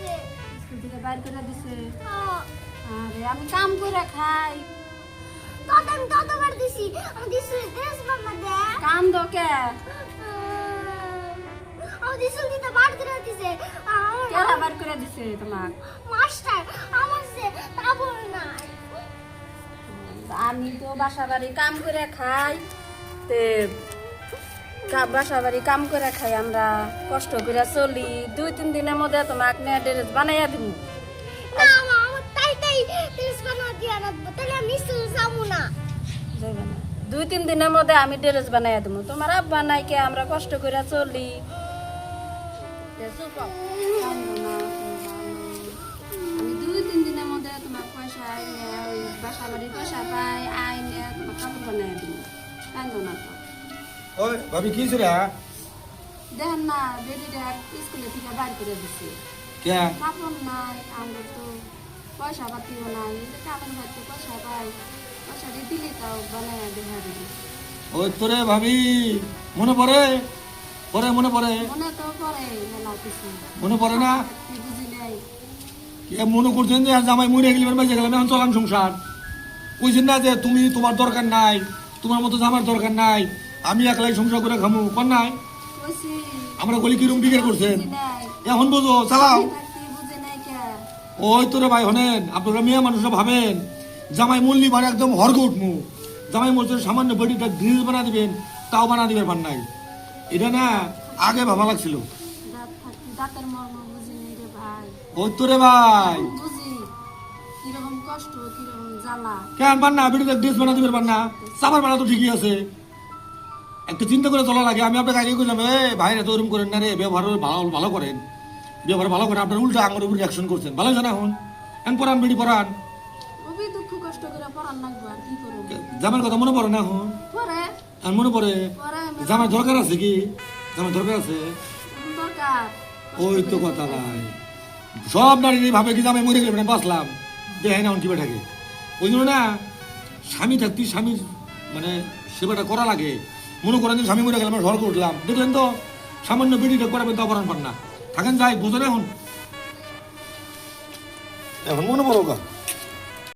দিছে স্কুল থেকে বাইর করে দিছে। হ্যাঁ। আরে আমি কাম করে খাই। দিছি। আমি দিছি ড্রেস বানা দে। কাম দকে আমি দিছি দিতে বার করে দিছে। আমার কেরা বাইর করে দিছে তোমাক? মাস্টার আমার সে তাবল নাই। আমি তো বাসা বাড়ি কাম করে খাই। তে বাসা বাড়ি কাম করে খাই আমরা কষ্ট করে চলি। দুই তিন দিনের মধ্যে তোমাক নিয়ে ড্রেস বানাইয়া দিব। দুই তিন দিনের মধ্যে আমি ড্রেস বানাইয়া দিব। তোমার আব্বা নাই কে আমরা কষ্ট করে চলি। আমি দুই তিন দিনের মধ্যে তোমার পয়সা আইনে ওই বাসা পয়সা পাই আইনে তোমার কাপড় বানাইয়া দিব। কান্দো না ওই ভাবি কি ছিল দেখেন না স্কুলে থেকে বাইর করে দিছে। কে? কাপড় নাই আমরা তো পয়সা পাতিও নাই। কাপড় পাতি পয়সা পাই পয়সা দিয়ে দিলে তাও বানাইয়া দেখা দিবি ওই তোরে ভাবি মনে পড়ে? পরে মনে পড়ে? মনে তো পড়ে মেলা কিছু মনে পড়ে না? বুঝি নাই। কে মনে করছেন যে জামাই মরে গেলে বেঁচে গেলাম এখন চলাম সংসার। কইছেন না যে তুমি তোমার দরকার নাই তোমার মতো জামার দরকার নাই। আমি একলাই সংসার করে খামু কোন নাই? আমরা গলি কিরম বিকের করছেন? এখন বুঝো চালাও। ওই তোরে ভাই হনেন আপনারা মেয়ে মানুষরা ভাবেন জামাই মূল্য মানে একদম হরগ উঠমু। জামাই মূল্য সামান্য বডিটা ড্রিল বানা দিবেন তাও বানা দিবেন পার নাই। এটা না আগে ভাবা লাগছিল। ওই তোরে ভাই। কেন পান না বেডিটা ড্রেস বানা দিবেন পার না? সাবার বানা তো ঠিকই আছে। একটু চিন্তা করে চলা লাগে আমি আপনাকে আগে কইলাম এ ভাইরা তো ওরকম করেন না রে ব্যবহার ভালো ভালো করেন। ব্যবহার ভালো করেন আপনার উল্টা আমার উপর অ্যাকশন করছেন। ভালো জানা এখন? এখন পড়ান বেডি পড়ান। জামার কথা মনে পড়ে না এখন? আর মনে পড়ে? জামার দরকার আছে কি? জামার দরকার আছে? ওই তো কথা ভাই সব নারী ভাবে কি জামাই মরে গেলে মানে বাঁচলাম? দেখে না কি থাকে ওই জন্য না স্বামী থাকতে স্বামীর মানে সেবাটা করা লাগে। মনে করেন যে স্বামী মরে গেলাম ঘর উঠলাম। দেখলেন তো? সামান্য বিডিটা করাবেন তো অপরাধ পান না। থাকেন যাই, বুঝলেন? এখন এখন মনে পড়ো